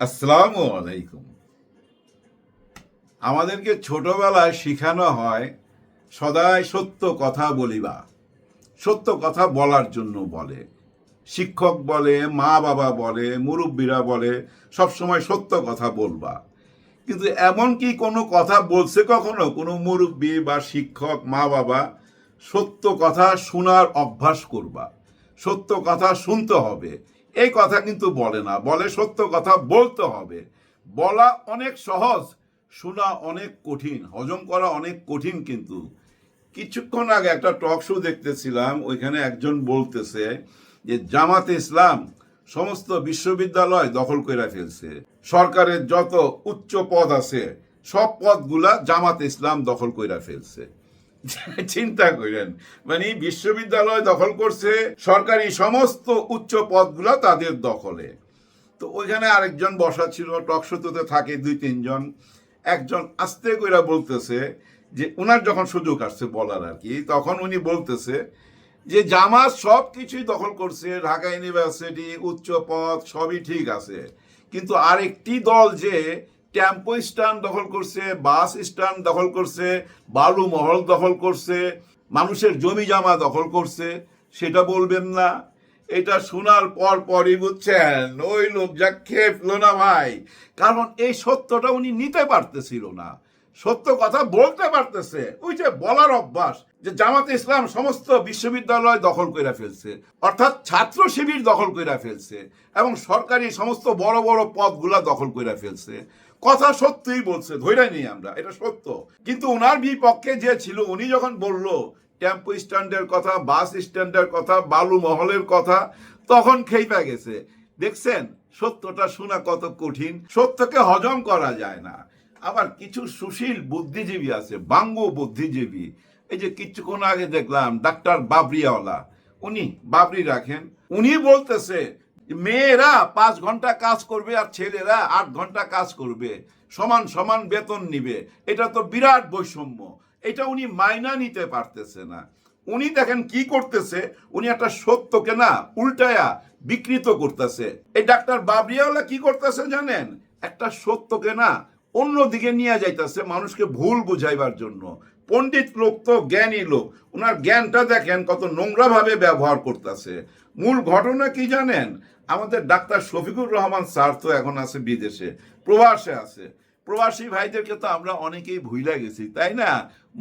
আসসালামু আলাইকুম। আমাদেরকে ছোটবেলায় শিখানো হয়, সদাই সত্য কথা বলিবা। সত্য কথা বলার জন্য বলে। শিক্ষক বলে মা বাবা বলে, মুরব্বীরা বলে, সবসময় সত্য কথা বলবা। কিন্তু এমন কি কোনো কথা বলছে কখনো? কোনো মুরব্বী বা শিক্ষক মা বাবা সত্য কথা শোনার অভ্যাস করবা। সত্য কথা শুনতে হবে। এই কথা কিন্তু বলে না, বলে সত্য কথা বলতে হবে। বলা অনেক সহজ, শোনা অনেক কঠিন, হজম করা অনেক কঠিন কিন্তু। কিছুক্ষণ আগে একটা টক শো দেখতেছিলাম, ওইখানে একজন বলতেছে যে, জামাতে ইসলাম সমস্ত বিশ্ববিদ্যালয় দখল করে ফেলছে। সরকারের যত উচ্চ পদ আছে, সব পদগুলা জামাতে ইসলাম দখল করে ফেলছে। চিন্তা করেন। মানে বিশ্ববিদ্যালয় দখল করছে সরকারি সমস্ত উচ্চ পদগুলা তাদের দখলে। তো ওইখানে আরেকজন বসা ছিল, টকশোতে থাকে দুই, তিনজন। একজন আস্তে কইরা বলতেছে যে, উনার যখন সুযোগ আসছে বলার আর কি, তখন উনি বলতেছে যে, জামাত সব কিছুই দখল করছে, ঢাকা ইউনিভার্সিটি, উচ্চ পদ, সবই ঠিক আছে। কিন্তু আরেকটি দল যে টেম্পো স্ট্যান্ড দখল করছে, বাস স্ট্যান্ড দখল করছে, বালু মহল দখল করছে, মানুষের জমি জামা দখল করছে, সেটা বলবেন না। এটা শোনার পর পরই বুঝছেন, ওই লোক যা খেপলো না ভাই। কারণ এই সত্যটা উনি নিতে পারতেছিল না। সত্য কথা বলতে পারতেছে। ওই যে বলার অভ্যাস যে জামাতে ইসলাম সমস্ত বিশ্ববিদ্যালয় দখল করে ফেলছে, অর্থাৎ ছাত্র শিবির দখল করে ফেলছে, এবং সরকারি সমস্ত বড় বড় পদগুলা দখল করে ফেলছে। কথা সত্যিই বলছে, ধৈর্য নেই আমরা, এটা সত্য। কিন্তু ওনার বিপক্ষে যে ছিল, উনি যখন বলল টেম্পো স্ট্যান্ডের কথা বাস স্ট্যান্ডের কথা, বালু মহলের কথা, তখন খেইপা গেছে। দেখছেন, সত্যটা শোনা কত কঠিন, সত্যকে হজম করা যায় না। আবার কিছু সুশীল বুদ্ধিজীবী আছে, বাঙ্গু বুদ্ধিজীবী। এই যে কিছুক্ষণ আগে দেখলাম, ডাক্তার বাবরিয়াওয়ালা উনি বাবরি রাখেন। উনি বলতেছে মেয়েরা পাঁচ ঘণ্টা কাজ করবে আর ছেলেরা আট ঘণ্টা কাজ করবে। সমান সমান বেতন নিবে। এটা তো বিরাট বৈষম্য। এটা উনি মাইনা নিতে পারতেছে না। উনি দেখেন কি করতেছে? উনি একটা সত্যকে না উল্টায়া বিকৃত করতেছে। এই ডাক্তার বাবরিয়াওয়ালা কি করতেছে জানেন? একটা সত্যকে না অন্যদিকে নিয়ে যাইতেছে মানুষকে ভুল বুঝাইবার জন্য। পণ্ডিত লোক তো, জ্ঞানী লোক। ওনার জ্ঞানটা দেখেন কত নোংরা ভাবে ব্যবহার করতেছে। মূল ঘটনা কি জানেন? আমাদের ডাক্তার শফিকুর রহমান স্যার তো এখন আছে বিদেশে, প্রবাসে আছে। প্রবাসী ভাইদেরকে তো আমরা অনেকেই ভুইলা গেছি, তাই না?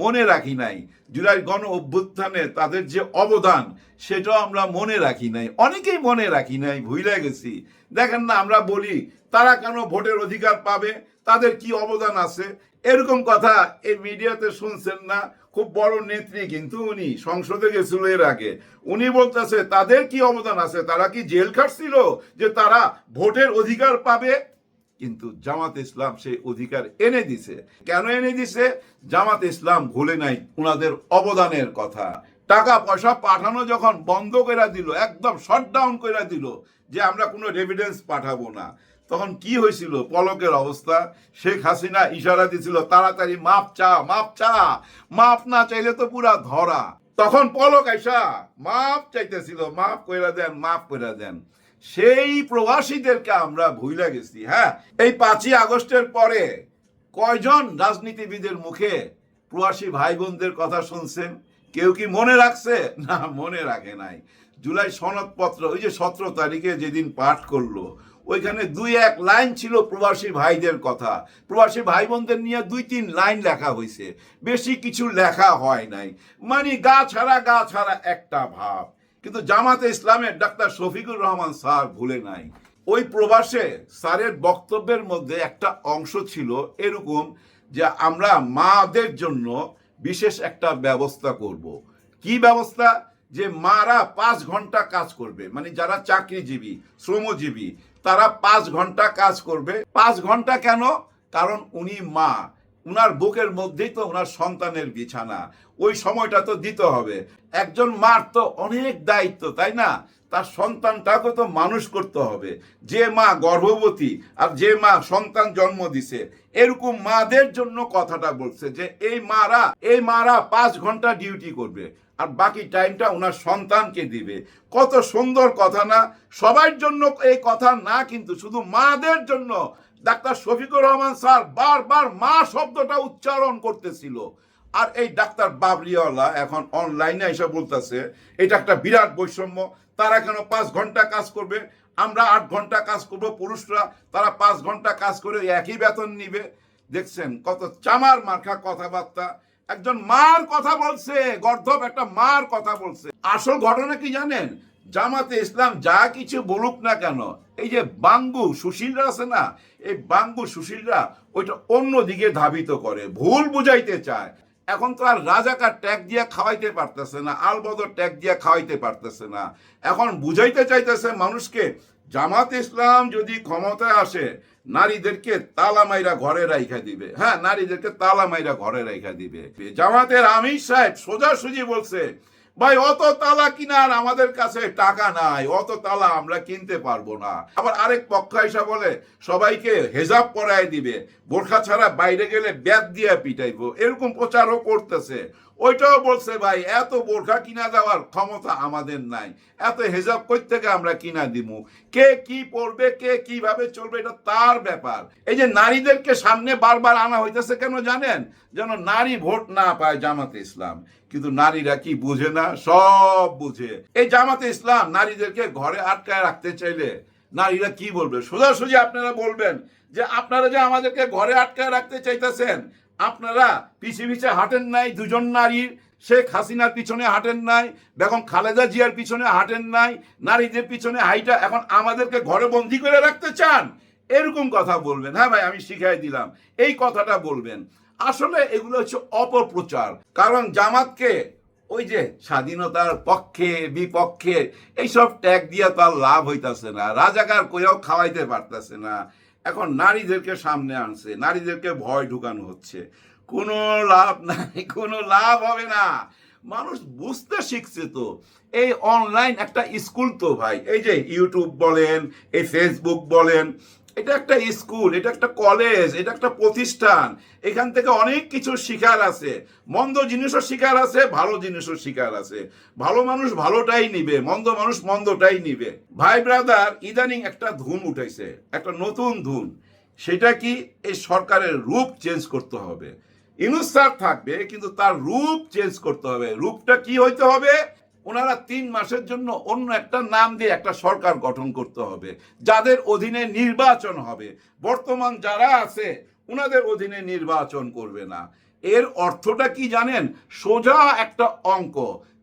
মনে রাখি নাই। জুলাই গণ অভ্যুত্থানে তাদের যে অবদান, সেটাও আমরা মনে রাখি নাই। অনেকেই মনে রাখি নাই, ভুইলা গেছি। দেখেন না, আমরা বলি, তারা কেন ভোটের অধিকার পাবে? তাদের কি অবদান আছে? এরকম কথা এই মিডিয়াতে শুনছেন না। খুব বড় নেত্রী কিন্তু উনি, সংসদে গেছিল এর আগে। উনি বলতেছে, তাদের কি অবদান আছে? তারা কি জেল খাটছিল যে তারা ভোটের অধিকার পাবে? কিন্তু জামাত ইসলাম সেই অধিকার এনে দিছে। কেন এনে দিছে? জামাত ইসলাম ভুলে নাই উনাদের অবদানের কথা। টাকা পয়সা পাঠানো যখন বন্ধ করে দিল, একদম শট ডাউন করে দিল যে আমরা কোনো রেভিডেন্স পাঠাবো না। তখন কি হয়েছিল? পলকের অবস্থা। শেখ হাসিনা ইশারা দিছিল, তাড়াতাড়ি মাপ চা মাপ চা, মাপ না চাইলে তো পুরা ধরা। তখন পলক আইসা, মাপ চাইতেছিল, মাপ কইরা দেন, মাপ কইরা দেন। সেই প্রবাসীদেরকে আমরা ভুলে গেছি হ্যাঁ? এই পাঁচই আগস্টের পরে কয়জন রাজনীতিবিদের মুখে প্রবাসী ভাই বোনদের কথা শুনছেন? কেউ কি মনে রাখছে? না, মনে রাখে নাই। জুলাই সনদপত্র, ওই যে সতেরো তারিখে যেদিন পাঠ করল ওইখানে দুই এক লাইন ছিল প্রবাসী ভাইদের কথা। প্রবাসী ভাই বোনদের নিয়ে দুই তিন লাইন লেখা হয়েছে বেশি কিছু লেখা হয় নাই। মানে গা ছাড়া গা ছাড়া একটা ভাব। কিন্তু জামাতে ইসলামের ডাক্তার শফিকুর রহমান স্যার ভুলে নাই। ওই প্রবাসে স্যারের বক্তব্যের মধ্যে একটা অংশ ছিল এরকম যে আমরা মাদের জন্য বিশেষ একটা ব্যবস্থা করব। কি ব্যবস্থা? যে মারা পাঁচ ঘণ্টা কাজ করবে। মানে যারা চাকরিজীবী, শ্রমজীবী তারা পাঁচ ঘণ্টা কাজ করবে। পাঁচ ঘণ্টা কেন? কারণ উনি মা। উনার বুকের মধ্যেই তো ওনার সন্তানের বিছানা। ওই সময়টা তো দিতে হবে। একজন মার তো অনেক দায়িত্ব, তাই না? তার সন্তানটাকে তো মানুষ করতে হবে। যে মা গর্ভবতী আর যে মা সন্তান জন্ম দিছে, এরকম মাদের জন্য কথাটা বলছে যে, এই মারা এই মারা পাঁচ ঘণ্টা ডিউটি করবে আর বাকি টাইমটা ওনার সন্তানকে দিবে। কত সুন্দর কথা না? সবার জন্য এই কথা না, কিন্তু শুধু মাদের জন্য। ডাক্তার শফিকুর রহমান স্যার বারবার মা শব্দটা উচ্চারণ করতেছিল। আর এই ডাক্তার বাবরিওয়ালা এখন অনলাইনে এসে বলতেছে, এটা একটা বিরাট বৈষম্য। তারা কেন পাঁচ ঘণ্টা কাজ করবে? আমরা আট ঘণ্টা কাজ করব, পুরুষরা, তারা পাঁচ ঘণ্টা কাজ করে একই বেতন নিবে। দেখছেন কত চামার মার্কা কথাবার্তা। একজন মার কথা বলছে, গর্ধব একটা মার কথা বলছে। আসল ঘটনা কি জানেন? জামাতে ইসলাম যা কিছু বলুক না কেন, এই যে বাঙ্গু সুশীলরা আছে না, এই বাঙ্গু সুশীলরা ওইটা অন্য দিকে ধাবিত করে, ভুল বুঝাইতে চায়। এখন তো আর রাজাকার ট্যাগ দিয়ে খাওয়াইতে পারতেছে না, আলবদর ট্যাগ দিয়ে খাওয়াইতে পারতেছে না। এখন বুঝাইতে চাইতেছে মানুষকে, জামাত ইসলাম যদি ক্ষমতায় আসে, নারীদেরকে তালা মাইরা ঘরে রাইখা দিবে। হ্যাঁ নারীদেরকে তালা মাইরা ঘরে রাইখা দিবে। জামাতের আমির সাহেব সোজাসুজি বলছে ভাই, অত তালা কিনার আমাদের কাছে টাকা নাই, অত তালা আমরা কিনতে পারব না। আবার আরেক পক্ষ এসে বলে, সবাইকে হেজাব পরায় দিবে, বোরখা ছাড়া বাইরে গেলে ব্যাগ দিয়ে পিটাইবো। এরকম প্রচারও করতেছে। ওইটাও বলছে, ভাই, এত বোরখা কিনা দেওয়ার ক্ষমতা আমাদের নাই। এত হেজাব কই থেকে আমরা কিনা দিমু? কে কি পড়বে কে কীভাবে চলবে, এটা তার ব্যাপার। এই যে নারীদেরকে সামনে বারবার আনা হইতেছে কেন জানেন? যেন নারী ভোট না পায় জামাতে ইসলাম। কিন্তু নারীরা কি বুঝে না? সব বুঝে। এই জামাতে ইসলাম নারীদেরকে ঘরে আটকায় রাখতে চাইলে নারীরা কি বলবে? সোজাসুজি আপনারা বলবেন যে, আপনারা যে আমাদেরকে ঘরে আটকায় রাখতে চাইতেছেন আপনারা পিছে পিছে হাঁটেন নাই, দুজন নারীর, শেখ হাসিনার পিছনে হাঁটেন নাই, বেগম খালেদা জিয়ার পিছনে হাঁটেন নাই, নারীদের পিছনে হাইটা এখন আমাদেরকে ঘরে বন্দি করে রাখতে চান? এরকম কথা বলবেন। হ্যাঁ ভাই, আমি শিখাই দিলাম। এই কথাটা বলবেন। আসলে এগুলো হচ্ছে অপপ্রচার। কারণ জামাতকে ওই যে স্বাধীনতার পক্ষে, বিপক্ষে, এইসব ট্যাগ দিয়ে তার লাভ হইতাছে না। রাজাকার কইয়াও খাওয়াইতে পারতেছে না। এখন নারীদেরকে সামনে আনছে, নারীদেরকে ভয় ঢুকানো হচ্ছে। কোনো লাভ নাই, কোনো লাভ হবে না। মানুষ বুঝতে শিখছে তো। এই অনলাইন একটা স্কুল তো ভাই, এই যে ইউটিউব বলেন, এই ফেসবুক বলেন এটা একটা স্কুল, এটা একটা কলেজ, এটা একটা প্রতিষ্ঠান। এখান থেকে অনেক কিছু শিকার আছে। মন্দ জিনিসও শিকার আছে, ভালো জিনিসও শিকার আছে। ভালো মানুষ ভালোটাই নিবে, মন্দ মানুষ মন্দটাই নিবে। ভাই ব্রাদার, ইদানিং একটা ধুন উঠাইছে একটা নতুন ধুন। সেটা কি এই সরকারের রূপ চেঞ্জ করতে হবে? ইনুস স্যার থাকবে, কিন্তু তার রূপ চেঞ্জ করতে হবে। রূপটা কি হইতে হবে? ওনারা তিন মাসের জন্য অন্য একটা নাম দিয়ে একটা সরকার গঠন করতে হবে, যাদের অধীনে নির্বাচন হবে। বর্তমান যারা আছে, ওনাদের অধীনে নির্বাচন করবে না। এর অর্থটা কি জানেন? সোজা একটা অঙ্ক।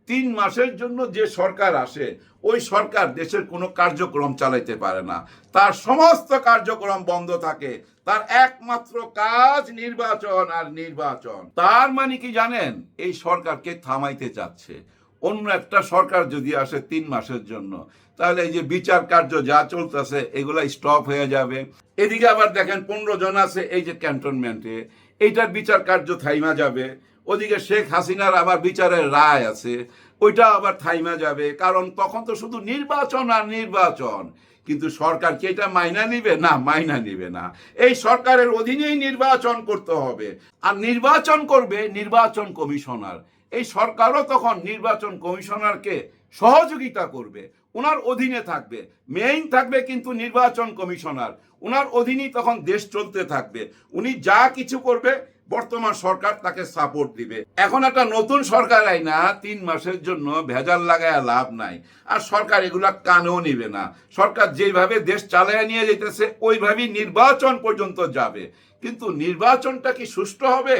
তিন মাসের জন্য যে সরকার আসে, ওই সরকার দেশের কোনো কার্যক্রম চালাইতে পারে না। তার সমস্ত কার্যক্রম বন্ধ থাকে। তার একমাত্র কাজ নির্বাচন আর নির্বাচন। তার মানে কি জানেন? এই সরকারকে থামাইতে চাচ্ছে। অন্য একটা সরকার যদি আসে তিন মাসের জন্য, তাহলে এই যে বিচার কার্য যা চলতেছে, এগুলা স্টপ হয়ে যাবে। এদিকে আবার দেখেন পনেরো জন আছে এই যে ক্যান্টনমেন্টে এইটার বিচার কার্য থাইমা যাবে। ওদিকে শেখ হাসিনার আবার বিচারের রায় আছে ওইটা আবার থাইমা যাবে। কারণ তখন তো শুধু নির্বাচন আর নির্বাচন। কিন্তু সরকার কি এটা মাইনা নিবে? না, মাইনা নিবে না। এই সরকারের অধীনেই নির্বাচন করতে হবে। আর নির্বাচন করবে নির্বাচন কমিশনার। এই সরকারও তখন নির্বাচন কমিশনারকে সহযোগিতা করবে। ওনার অধীনে থাকবে। মেইন থাকবে কিন্তু নির্বাচন কমিশনার। ওনার অধীনেই তখন দেশ চলতে থাকবে। উনি যা কিছু করবে, বর্তমান সরকার তাকে সাপোর্ট দিবে। এখন একটা নতুন সরকার আই না, তিন মাসের জন্য ভেজাল লাগায় লাভ নাই। আর সরকার এগুলা কানেও নিবে না। সরকার যেভাবে দেশ চালায় নিয়ে যেতেছে ওইভাবেই নির্বাচন পর্যন্ত যাবে। কিন্তু নির্বাচনটা কি সুষ্ঠু হবে,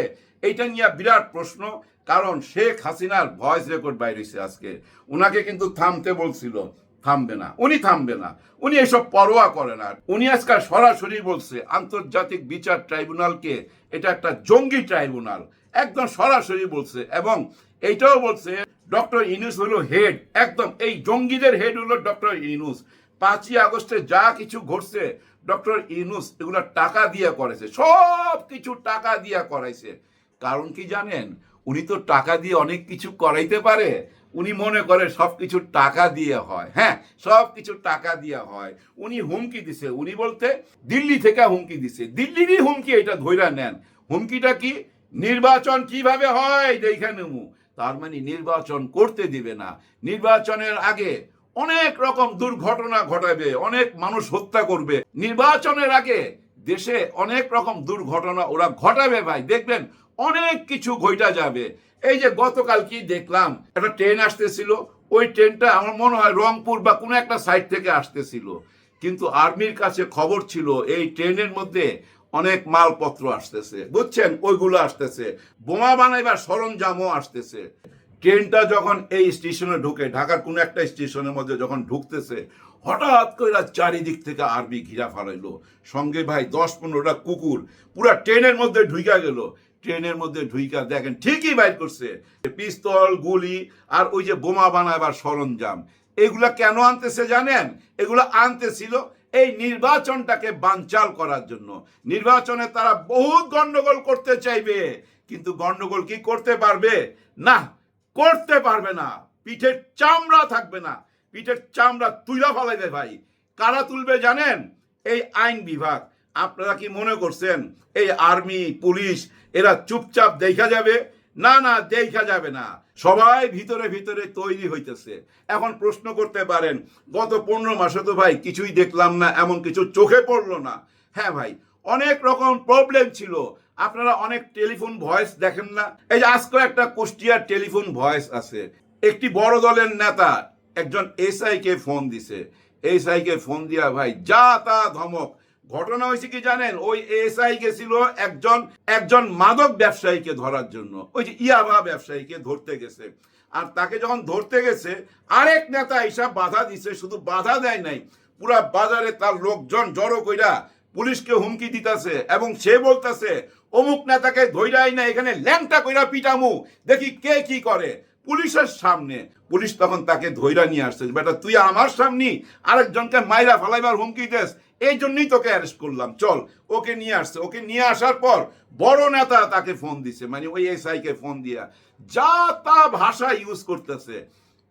এইটা নিয়ে বিরাট প্রশ্ন। কারণ শেখ হাসিনার ভয়েস রেকর্ড বাইরেছে আজকে। উনাকে কিন্তু থামতে বলছিল। থামবে না। উনি থামবে না। উনি এসব পরোয়া করে না উনি আজকাল সরাসরি বলছে, আন্তর্জাতিক বিচার ট্রাইব্যুনালকে এটা একটা জঙ্গি ট্রাইব্যুনাল। একদম সরাসরি বলছে এবং এইটাও বলছে, ডক্টর ইনুস হলো হেড। একদম এই জঙ্গিদের হেড হলো ডক্টর ইনুস পাঁচই আগস্টে যা কিছু ঘটছে, ডক্টর ইনুস এগুলো টাকা দিয়ে করেছে। সব কিছু টাকা দিয়ে করাইছে। কারণ কি জানেন? উনি তো টাকা দিয়ে অনেক কিছু করাইতে পারে। উনি মনে করে সব কিছু টাকা দিয়ে হয়। হ্যাঁ সব কিছু টাকা দিয়ে হয়। উনি হুমকি দিছে। উনি বলতে, দিল্লি থেকে হুমকি দিছে। দিল্লিরই হুমকি এটা ধৈরা নেন। হুমকিটা কি? নির্বাচন কীভাবে হয়? নেমু তার মানে নির্বাচন করতে দিবে না। নির্বাচনের আগে অনেক রকম দুর্ঘটনা ঘটাবে, অনেক মানুষ হত্যা করবে। নির্বাচনের আগে দেশে অনেক রকম দুর্ঘটনা ওরা ঘটাবে ভাই। দেখবেন অনেক কিছু ঘটা যাবে। এই যে গতকাল কি দেখলাম, একটা ট্রেন আসতেছিল, ওই ট্রেনটা আমার মনে হয় রংপুর বা কোনো একটা সাইড থেকে আসতেছিল। কিন্তু আর্মির কাছে খবর ছিল, এই ট্রেনের মধ্যে অনেক মালপত্র আসতেছে। বুঝছেন? ওইগুলো আসতেছে। বোমা বানাইবার সরঞ্জামও আসতেছে। ট্রেনটা যখন এই স্টেশনে ঢুকে, ঢাকার কোনো একটা স্টেশনের মধ্যে যখন ঢুকতেছে, হঠাৎ করে চারিদিক থেকে আর্মি ঘিরা ফালাইলো। সঙ্গে ভাই, দশ পনেরোটা কুকুর, পুরা ট্রেনের মধ্যে ঢুকে গেল। ট্রেনের মধ্যে ঢুইকা দেখেন ঠিকই বাইর করছে। পিস্তল, গুলি আর ওই যে বোমা বানাবার সরঞ্জাম। এগুলা কেন আনতেছে জানেন? এগুলো আনতেছিল এই নির্বাচনটাকে বানচাল করার জন্য। নির্বাচনে তারা বহুত গন্ডগোল করতে চাইবে, কিন্তু গন্ডগোল কি করতে পারবে? না, করতে পারবে না। পিঠের চামড়া থাকবে না। পিঠের চামড়া তুইলা ফেলাইবে ভাই। কারা তুলবে জানেন? এই আইন বিভাগ। আপনারা কি মনে করছেন? এই আর্মি, পুলিশ, এরা চুপচাপ দেখা যাবে? না না, দেখা যাবে না। সবাই ভিতরে ভিতরে তৈরি হইতেছে। এখন প্রশ্ন করতে পারেন, গত পনেরো মাসে তো ভাই কিছুই দেখলাম না, এমন কিছু চোখে পড়ল না। হ্যাঁ ভাই, অনেক রকম প্রবলেম ছিল। আপনারা অনেক টেলিফোন ভয়েস দেখেন না? এই যে আজকে একটা কুষ্টিয়ার টেলিফোন ভয়েস আছে। একটি বড় দলের নেতা একজন এসআই কে ফোন দিছে। এসআই কে ফোন দিয়া ভাই, যা তা ধমক। ঘটনা হয়েছে কি জানেন? ওই এসআই গেছিল একজন একজন মাদক ব্যবসায়ীকে ধরার জন্য। ওই যে ইয়াবা ব্যবসায়ীকে ধরতে গেছে। আর তাকে যখন ধরতে গেছে, আরেক নেতা হিসাব বাধা দিছে, শুধু বাধা দেয় নাই, পুরা বাজারে তার লোকজন জড়ো কইরা পুলিশকে হুমকি দিতেছে এবং সে বলতেছে, অমুক নেতাকে ধৈরাই না এখানে ল্যাংটা কইরা পিটামু, দেখি কে কি করে। পুলিশের সামনে, পুলিশ তখন তাকে ধৈরা নিয়ে আসছে, বেটা, তুই আমার সামনে আরেকজনকে মাইরা ফালাইবার হুমকি দেস এই জন্যই তোকে অ্যারেস্ট করলাম। চল, ওকে নিয়ে আসছে। ওকে নিয়ে আসার পর বড় নেতা তাকে ফোন দিছে। মানে ওই এসআই কে ফোন দিয়া। যা তা ভাষা ইউজ করতেছে।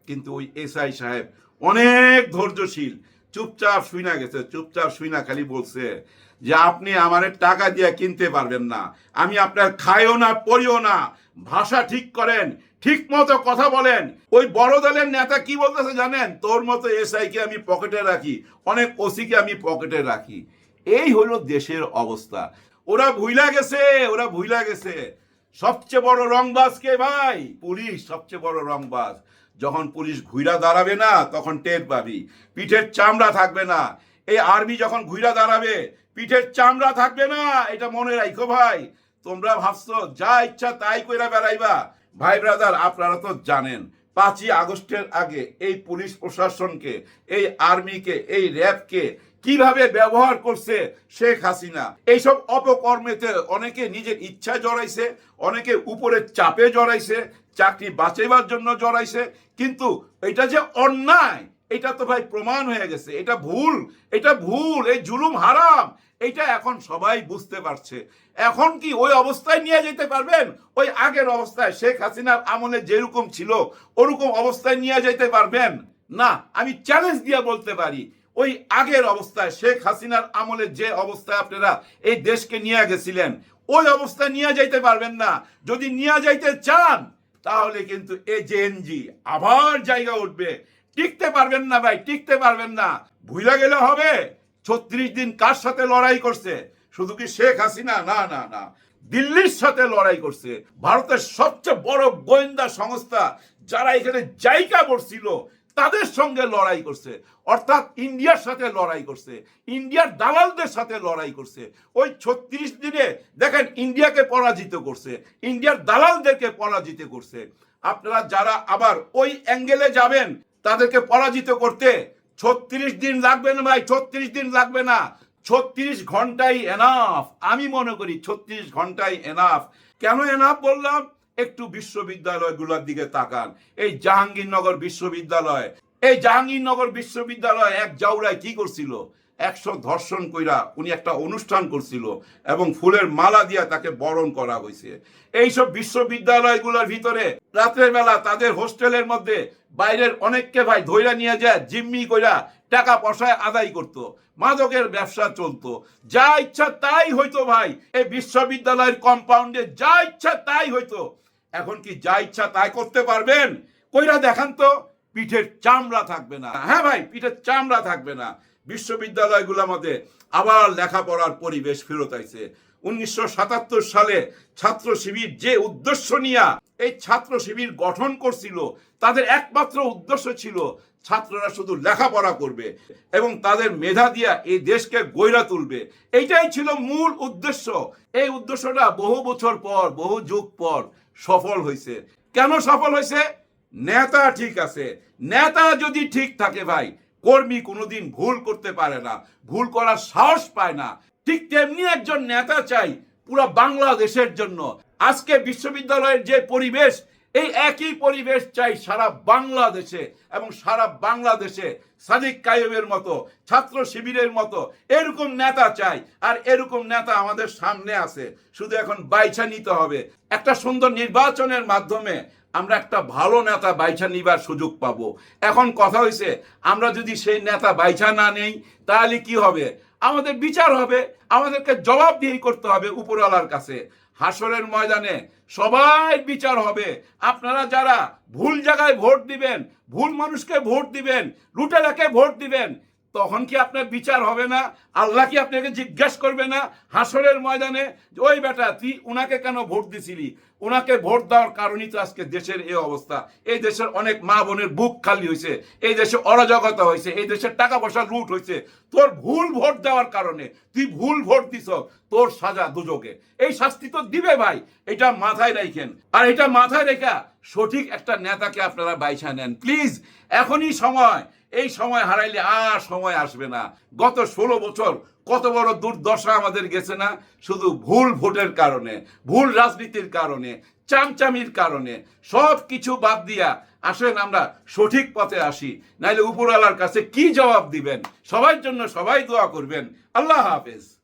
কিন্তু ওই এসআই সাহেব অনেক ধৈর্যশীল। চুপচাপ শুইনা গেছে। চুপচাপ শুইনা খালি বলছে যে, আপনি আমারে টাকা দিয়ে কিনতে পারবেন না। আমি আপনার খাইও না, পড়িও না। ভাষা ঠিক করেন, ঠিক মতো কথা বলেন। ওই বড় দলের নেতা কি বলতেছে জানেন? তোর মতো এসআই কে আমি পকেটে রাখি, অনেক ওসিকে আমি পকেটে রাখি। এই হলো দেশের অবস্থা। ওরা ভুইলা গেছে, ওরা ভুইলা গেছে। সবচেয়ে বড় রংবাজ কে ভাই? পুলিশ, সবচেয়ে বড় রংবাজ। যখন পুলিশ ঘুইরা দাঁড়াবে না, তখন টের পাবি। পিঠের চামড়া থাকবে না। এই আর্মি যখন ঘুইরা দাঁড়াবে, পিঠের চামড়া থাকবে না, এটা মনে রাখো ভাই। তোমরা ভাবছ, যা ইচ্ছা তাই কইরা বেড়াইবা। ভাই ব্রাদার, আপনারা তো জানেন, পাঁচই আগস্টের আগে এই পুলিশ প্রশাসনকে, এই আর্মিকে, এই র্যাবকে কীভাবে ব্যবহার করছে শেখ হাসিনা, এইসব অপকর্মেতে অনেকে নিজের ইচ্ছা জড়াইছে, অনেকে উপরে চাপে জড়াইছে, চাকরি বাঁচাইবার জন্য জড়াইছে, কিন্তু এটা যে অন্যায়, এটা তো ভাই প্রমাণ হয়ে গেছে, এটা ভুল এটা ভুল, এই জুলুম হারাম, এটা এখন সবাই বুঝতে পারছে। এখন কি ওই অবস্থায় নিয়ে যেতে পারবেন? ওই আগের অবস্থায় শেখ হাসিনার আমলে যেরকম ছিল, ওরকম অবস্থায় নিয়ে যেতে পারবেন? না, আমি চ্যালেঞ্জ দিয়ে বলতে পারি, ওই আগের অবস্থায় শেখ হাসিনার আমলে যে অবস্থায় আপনারা এই দেশকে নিয়ে গেছিলেন, ওই অবস্থায় নিয়ে যাইতে পারবেন না। যদি নিয়ে যাইতে চান, তাহলে কিন্তু এই জেএনজি আবার জায়গা উঠবে। টিকতে পারবেন না ভাই, টিকতে পারবেন না। ভুলে গেলে হবে। ছত্রিশ দিন কার সাথে লড়াই করছে? শুধু কি শেখ হাসিনা? না না না। দিল্লির সাথে লড়াই করছে। ভারতের সবচেয়ে বড় গোয়েন্দা সংস্থা যারা এখানে জায়গা করছিল তাদের সঙ্গে লড়াই করছে। অর্থাৎ ইন্ডিয়ার সাথে লড়াই করছে। ইন্ডিয়ার দালালদের সাথে লড়াই করছে। ওই ছত্রিশ দিনে দেখেন ইন্ডিয়াকে পরাজিত করছে, ইন্ডিয়ার দালালদেরকে পরাজিত করছে। আপনারা যারা আবার ওই অ্যাঙ্গেলে যাবেন, তাদেরকে পরাজিত করতে ছত্রিশ দিন লাগবে না ভাই, ছত্রিশ দিন লাগবে না। ছত্রিশ ঘন্টাই এনাফ আমি মনে করি ছত্রিশ ঘন্টাই এনাফ কেন এনাফ বললাম? একটু বিশ্ববিদ্যালয়গুলার দিকে তাকান। এই জাহাঙ্গীরনগর বিশ্ববিদ্যালয়। এই জাহাঙ্গীরনগর বিশ্ববিদ্যালয় এক জাউরায় কি করছিল? একশো ধর্ষণ কইরা উনি একটা অনুষ্ঠান করছিল এবং ফুলের মালা দিয়া তাকে বরণ করা হয়েছে এইসব বিশ্ববিদ্যালয়গুলোর ভিতরে রাত্রের বেলা তাদের হোস্টেলের মধ্যে বাইরের অনেককে ভাই ধৈরা নিয়ে যায়, জিম্মি কইরা টাকা পয়সায় আদায় করতো, মাদকের ব্যবসা চলতো। যা ইচ্ছা তাই হইতো ভাই, এই বিশ্ববিদ্যালয়ের কম্পাউন্ডে যা ইচ্ছা তাই হইতো। এখন কি যা ইচ্ছা তাই করতে পারবেন? কইরা দেখান তো, পিঠের চামড়া থাকবে না। হ্যাঁ ভাই, পিঠের চামড়া থাকবে না। বিশ্ববিদ্যালয়গুলোর মধ্যে আবার লেখাপড়ার পরিবেশ ফেরত আইছে। উনিশশো সাতাত্তর সালে ছাত্র শিবির যে উদ্দেশ্য নিয়ে এই ছাত্র শিবির গঠন করছিল, তাদের একমাত্র উদ্দেশ্য ছিল ছাত্ররা শুধু লেখাপড়া করবে এবং তাদের মেধা দিয়া এই দেশকে গইরা তুলবে। এইটাই ছিল মূল উদ্দেশ্য। এই উদ্দেশ্যটা বহু বছর পর, বহু যুগ পর সফল হয়েছে কেন সফল হয়েছে নেতা ঠিক আছে। নেতা যদি ঠিক থাকে ভাই কর্মী কোনোদিন ভুল করতে পারে না, ভুল করার সাহস পায় না। ঠিক তেমনি একজন নেতা চাই পুরো বাংলাদেশের জন্য। আজকে বিশ্ববিদ্যালয়ের যে পরিবেশ, এই একই পরিবেশ চাই সারা বাংলাদেশে এবং সারা বাংলাদেশে। সাদিক কায়েমের মতো, ছাত্র শিবিরের মতো, এরকম নেতা চাই। আর এরকম নেতা আমাদের সামনে আছে। শুধু এখন বাইছা নিতে হবে। একটা সুন্দর নির্বাচনের মাধ্যমে আমরা একটা ভালো নেতা বাইছা নিবার সুযোগ পাবো। এখন কথা হয়েছে আমরা যদি সেই নেতা বাইছা না নেই, তাহলে কি হবে? আমাদের বিচার হবে, আমাদেরকে জবাব জবাবদিহি করতে হবে উপরওয়ালার কাছে। হাসরের ময়দানে সবাই বিচার হবে। আপনারা যারা ভুল জায়গায় ভোট দিবেন, ভুল মানুষকে ভোট দিবেন, লুটেরাকে ভোট দিবেন, তখন কি আপনার বিচার হবে না? আল্লাহ কি আপনাকে জিজ্ঞাসা করবে না? হাসরের ময়দানে, ওই বেটা, তুই উনাকে কেন ভোট দিছিলি? ওনাকে ভোট দেওয়ার কারণেই তো আজকে দেশের এই অবস্থা। এই দেশের অনেক মা বোনের বুক খালি হয়েছে। এই দেশে অরাজকতা হয়েছে। এই দেশের টাকা পয়সা লুট হয়েছে। তোর ভুল ভোট দেওয়ার কারণে, তুই ভুল ভোট দিছ তোর সাজা দুজকে। এই শাস্তি তো দিবে ভাই। এটা মাথায় রাখেন আর এটা মাথায় রেখা সঠিক একটা নেতাকে আপনারা বাইসা নেন। প্লিজ, এখনই সময়। এই সময় হারাইলে আর সময় আসবে না। গত ষোলো বছর কত বড় দুর্দশা আমাদের গেছে না? শুধু ভুল ভোটের কারণে, ভুল রাজনীতির কারণে, চামচামির কারণে, সব কিছু বাদ দিয়া আসেন আমরা সঠিক পথে আসি। নাইলে উপরওয়ালার কাছে কি জবাব দিবেন? সবার জন্য সবাই দোয়া করবেন। আল্লাহ হাফেজ।